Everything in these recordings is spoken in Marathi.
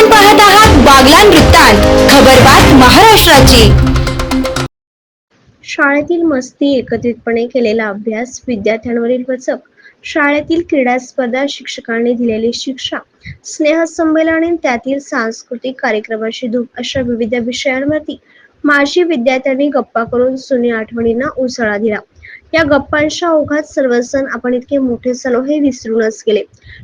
आपण पाहत आहात बागलान वृत्तांत खबरबात महाराष्ट्राची. शाळेतील मस्ती एकत्रितपणे केलेला अभ्यास विद्यार्थ्यांवरील वचक शाळेतील क्रीडा स्पर्धा शिक्षकांनी दिलेली शिक्षा स्नेहसंमेलन आणि त्यातील सांस्कृतिक कार्यक्रमाची धूप अशा विविध विषयांवरती माजी विद्यार्थ्यांनी गप्पा करून जुन्या आठवणींना उजाळा दिला. या गप्पांच्या ओघात सर्वजण आपण इतके मोठे झालो हे विसरूनच गेले.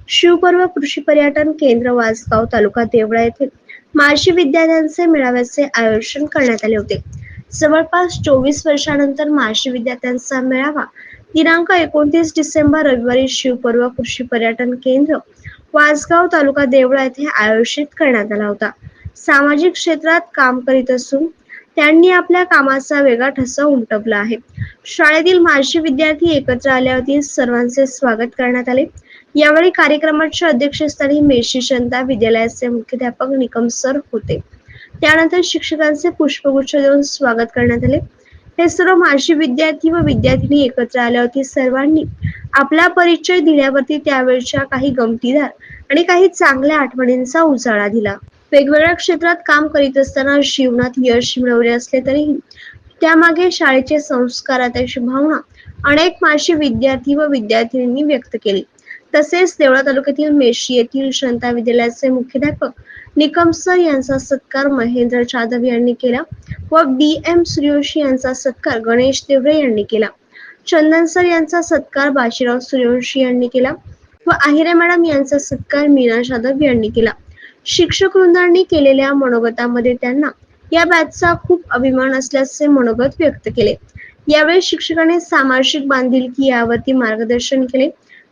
शिवपर्व कृषी पर्यटन केंद्र वासगाव तालुका देवळा येथे माजी विद्यार्थ्यांचे मेळाव्याचे आयोजन करण्यात आले होते. जवळपास चोवीस वर्षानंतर माशी विद्यार्थ्यांचा मेळावा दिनांक एकोणतीस डिसेंबर रविवारी शिवपर्व कृषी पर्यटन केंद्र वासगाव तालुका देवळा येथे आयोजित करण्यात आला होता. सामाजिक क्षेत्रात काम करीत असून त्यांनी आपल्या कामाचा वेगळा ठसा उमटवला आहे. शाळेतील माजी विद्यार्थी एकत्र आल्यावरती सर्वांचे स्वागत करण्यात आले. यावेळी कार्यक्रमाच्या अध्यक्षस्थानी मेशी जनता विद्यालयाचे मुख्याध्यापक निकम सर होते. त्यानंतर शिक्षकांचे पुष्पगुच्छ देऊन स्वागत करण्यात आले. हे सर्व माजी विद्यार्थी व विद्यार्थिनी एकत्र आल्यावरती सर्वांनी आपला परिचय दिल्यावरती त्यावेळच्या काही गमतीदार आणि काही चांगल्या आठवणींचा उजाळा दिला. वेगवेगळ्या क्षेत्रात काम करीत असताना जीवनात यश मिळवले असले तरीही त्यामागे शाळेचे संस्कार त्याची भावना अनेक माजी विद्यार्थी व विद्यार्थिनींनी व्यक्त केली. तसेच देवळा तालुक्यातील मेशी येथील जनता विद्यालयाचे मुख्याध्यापक निकम सर यांचा सत्कार महेंद्र जाधव यांनी केला व बी एम सूर्यवंशी यांचा सत्कार गणेश देवरे यांनी केला. चंदन सर यांचा सत्कार बाजीराव सूर्यवंशी यांनी केला व आहिरे मॅडम यांचा सत्कार मीना जाधव यांनी केला. शिक्षक वृंदांनी केलेल्या मनोगतामध्ये त्यांना या बॅचचा खूप अभिमान असल्याचे मनोगत व्यक्त केले. यावेळी शिक्षकांनी सामाजिक बांधिलकी यावरती मार्गदर्शन केले.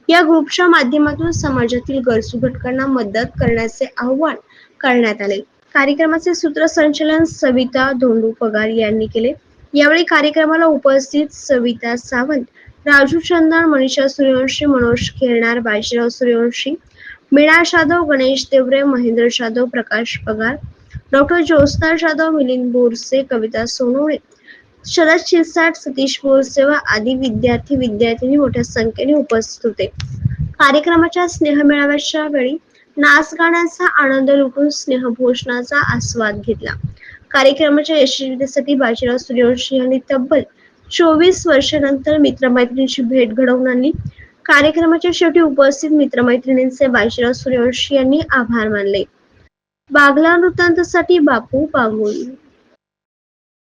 या ग्रुपच्या माध्यमातून समाजातील गरजू घटकांना मदत करण्याचे आव्हान करण्यात आले. कार्यक्रमाचे सूत्रसंचालन सविता धोंडू पगार यांनी केले. यावेळी कार्यक्रमाला उपस्थित सविता सावंत राजू चंदन मनीषा सूर्यवंशी मनोज खेळणार बाजीराव सूर्यवंशी मीना जाधव गणेश देवरे महेंद्र जाधव प्रकाश पगार डॉक्टर ज्योत्स्ना जाधव मिलिंद बोरसे कविता सोनवणे शरद शिरसाट सतीश बोरसे व आदी विद्यार्थी विद्यार्थिनी मोठ्या संख्येने उपस्थित होते. कार्यक्रमाच्या स्नेह मेळाव्याच्या वेळी नाच गाण्याचा आनंद लुटून स्नेहभोषणाचा आस्वाद घेतला. कार्यक्रमाच्या यशस्वीतेसाठी बाजीराव सूर्यवंशी यांनी तब्बल चोवीस वर्षानंतर मित्रमैत्रिणींची भेट घडवून आणली. कार्यक्रमाच्या शेवटी उपस्थित मित्रमैत्रिणींचे बाजीराव सूर्यवंशी यांनी आभार मानले. बागला वृत्तांतसाठी बापू बांगुल.